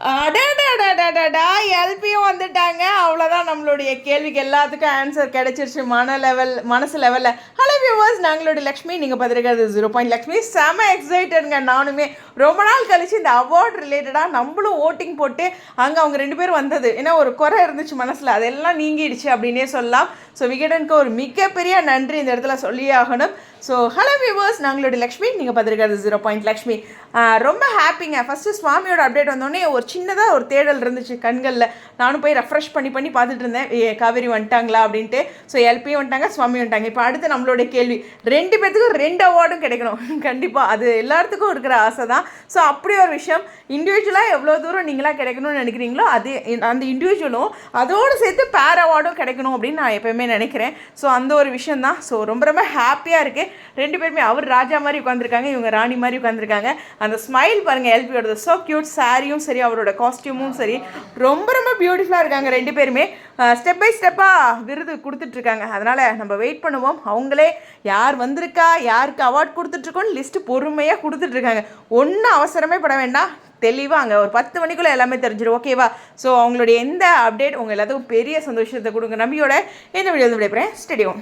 அடடடடடடா எல்பியும் வந்துட்டாங்க நம்மளுடைய கேள்விக்கு எல்லாத்துக்கும் ஆன்சர் கிடைச்சிருச்சு. மன லெவல் மனசு லெவலில் ஹலோ வியூவர்ஸ் நாங்களோட லக்ஷ்மி. நீங்கள் பார்த்துருக்கிறது ஜீரோ பாயிண்ட் லக்ஷ்மி. செம எக்ஸைட்டடுங்க நானுமே. ரொம்ப நாள் கழிச்சு இந்த அவார்ட் ரிலேட்டடாக நம்மளும் ஓட்டிங் போட்டு அங்கே அவங்க ரெண்டு பேரும் வந்தது. ஏன்னா ஒரு குறை இருந்துச்சு மனசில். அதெல்லாம் நீங்கிடுச்சு அப்படின்னே சொல்லலாம். ஸோ விகடனுக்கு ஒரு மிகப்பெரிய நன்றி இந்த இடத்துல சொல்லியே ஆகணும். ஸோ ஹலோ வியூவர்ஸ் நாங்களோட லக்ஷ்மி. நீங்கள் பார்த்துருக்கிறது ஜீரோ பாயிண்ட் லக்ஷ்மி. ரொம்ப ஹாப்பிங்க ஃபஸ்ட்டு சுவாமியோட அப்டேட் வந்தோடனே ஒரு சின்னதாக ஒரு தேடல் இருந்துச்சு கண்களில். நானும் போய் ரெஃப்ரெஷ் பண்ணி பண்ணி பார்த்துட்டு இருந்தேன் ஏ, காவேரி வந்துட்டாங்களா அப்படின்ட்டு. ஸோ எல்பியும் வந்துட்டாங்க சுவாமி வந்துட்டாங்க. இப்போ அடுத்து நம்மளுடைய கேள்வி. ரெண்டு பேர்த்துக்கும் ரெண்டு அவார்டும் கிடைக்கணும். கண்டிப்பாக அது எல்லாத்துக்கும் இருக்கிற ஆசை தான் ஸோ அப்படி ஒரு விஷயம். இண்டிவிஜுவலாக எவ்வளோ தூரம் நீங்களாக கிடைக்கணும்னு நினைக்கிறீங்களோ அது அந்த இண்டிவிஜுவலும் அதோடு சேர்த்து பேர் அவார்டும் கிடைக்கணும் அப்படின்னு நான் எப்போயுமே நினைக்கிறேன். ஸோ அந்த ஒரு விஷயம் தான் ஸோ ரொம்ப ரொம்ப ஹாப்பியாக இருக்குது ரெண்டு பேருமே அவர் ராஜா மாதிரி உட்காந்துருக்காங்க இவங்க ராணி மாதிரி உட்காந்துருக்காங்க அந்த ஸ்மைல் பாருங்கள் எல்பியோட ஸோ க்யூட் சாரியும் சரி அவரோட காஸ்டியூமும் சரி. ரொம்ப ரொம்ப பியூட்டிஃபுல்லாக இருக்காங்க ரெண்டு பேருமே. ஸ்டெப் பை ஸ்டெப்பாக விருது கொடுத்துட்ருக்காங்க. அதனால் நம்ம வெயிட் பண்ணுவோம். அவங்களே யார் வந்திருக்கா யாருக்கு அவார்ட் கொடுத்துட்ருக்கோன்னு லிஸ்ட்டு பொறுமையாக கொடுத்துட்ருக்காங்க. ஒன்றும் அவசரமே பட வேண்டாம். தெளிவாக அங்கே ஒரு பத்து மணிக்குள்ளே எல்லாமே தெரிஞ்சிடும் ஓகேவா ஸோ அவங்களுடைய எந்த அப்டேட் உங்கள் எல்லாத்துக்கும் பெரிய சந்தோஷத்தை கொடுங்க. நம்பியோட இந்த வீடியோ வந்து விடைபெறேன். ஸ்டெடியோம்